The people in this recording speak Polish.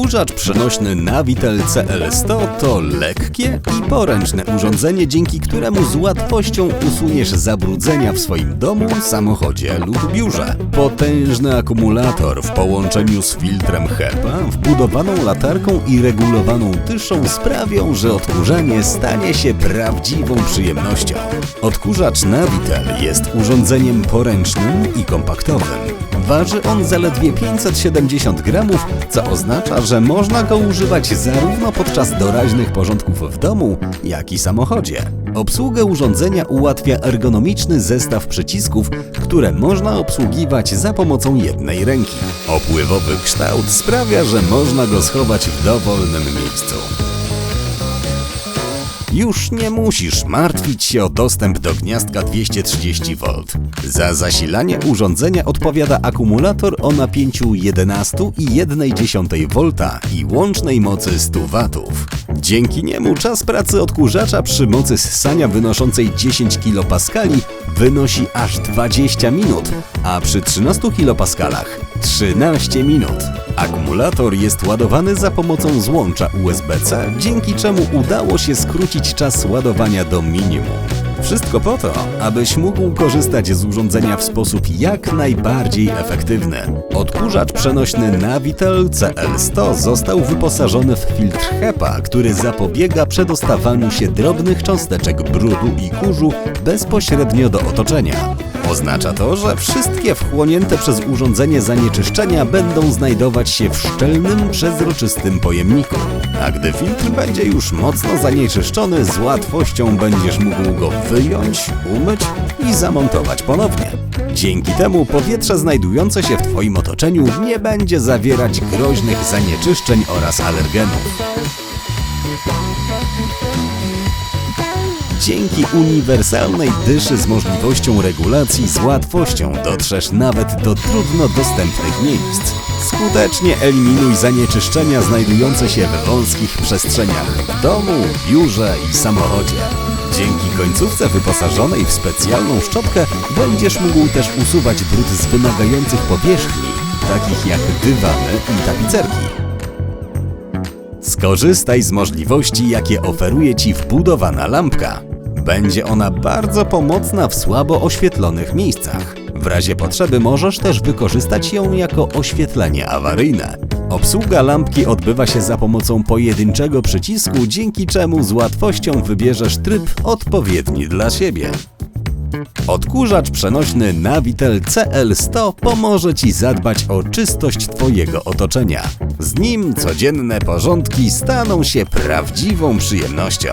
Odkurzacz przenośny Navitel CL100 to lekkie i poręczne urządzenie, dzięki któremu z łatwością usuniesz zabrudzenia w swoim domu, samochodzie lub biurze. Potężny akumulator w połączeniu z filtrem HEPA, wbudowaną latarką i regulowaną tyszą sprawią, że odkurzanie stanie się prawdziwą przyjemnością. Odkurzacz Navitel jest urządzeniem poręcznym i kompaktowym. Waży on zaledwie 570 gramów, co oznacza, że można go używać zarówno podczas doraźnych porządków w domu, jak i samochodzie. Obsługę urządzenia ułatwia ergonomiczny zestaw przycisków, które można obsługiwać za pomocą jednej ręki. Opływowy kształt sprawia, że można go schować w dowolnym miejscu. Już nie musisz martwić się o dostęp do gniazdka 230V. Za zasilanie urządzenia odpowiada akumulator o napięciu 11,1 V i łącznej mocy 100 W. Dzięki niemu czas pracy odkurzacza przy mocy ssania wynoszącej 10 kPa wynosi aż 20 minut, a przy 13 kPa 13 minut. Akumulator jest ładowany za pomocą złącza USB-C, dzięki czemu udało się skrócić czas ładowania do minimum. Wszystko po to, abyś mógł korzystać z urządzenia w sposób jak najbardziej efektywny. Odkurzacz przenośny Navitel CL100 został wyposażony w filtr HEPA, który zapobiega przedostawaniu się drobnych cząsteczek brudu i kurzu bezpośrednio do otoczenia. Oznacza to, że wszystkie wchłonięte przez urządzenie zanieczyszczenia będą znajdować się w szczelnym, przezroczystym pojemniku. A gdy filtr będzie już mocno zanieczyszczony, z łatwością będziesz mógł go wyjąć, umyć i zamontować ponownie. Dzięki temu powietrze znajdujące się w Twoim otoczeniu nie będzie zawierać groźnych zanieczyszczeń oraz alergenów. Dzięki uniwersalnej dyszy z możliwością regulacji z łatwością dotrzesz nawet do trudno dostępnych miejsc. Skutecznie eliminuj zanieczyszczenia znajdujące się w wąskich przestrzeniach w domu, biurze i samochodzie. Dzięki końcówce wyposażonej w specjalną szczotkę będziesz mógł też usuwać brud z wymagających powierzchni, takich jak dywany i tapicerki. Skorzystaj z możliwości, jakie oferuje Ci wbudowana lampka. Będzie ona bardzo pomocna w słabo oświetlonych miejscach. W razie potrzeby możesz też wykorzystać ją jako oświetlenie awaryjne. Obsługa lampki odbywa się za pomocą pojedynczego przycisku, dzięki czemu z łatwością wybierzesz tryb odpowiedni dla siebie. Odkurzacz przenośny Navitel CL100 pomoże Ci zadbać o czystość Twojego otoczenia. Z nim codzienne porządki staną się prawdziwą przyjemnością.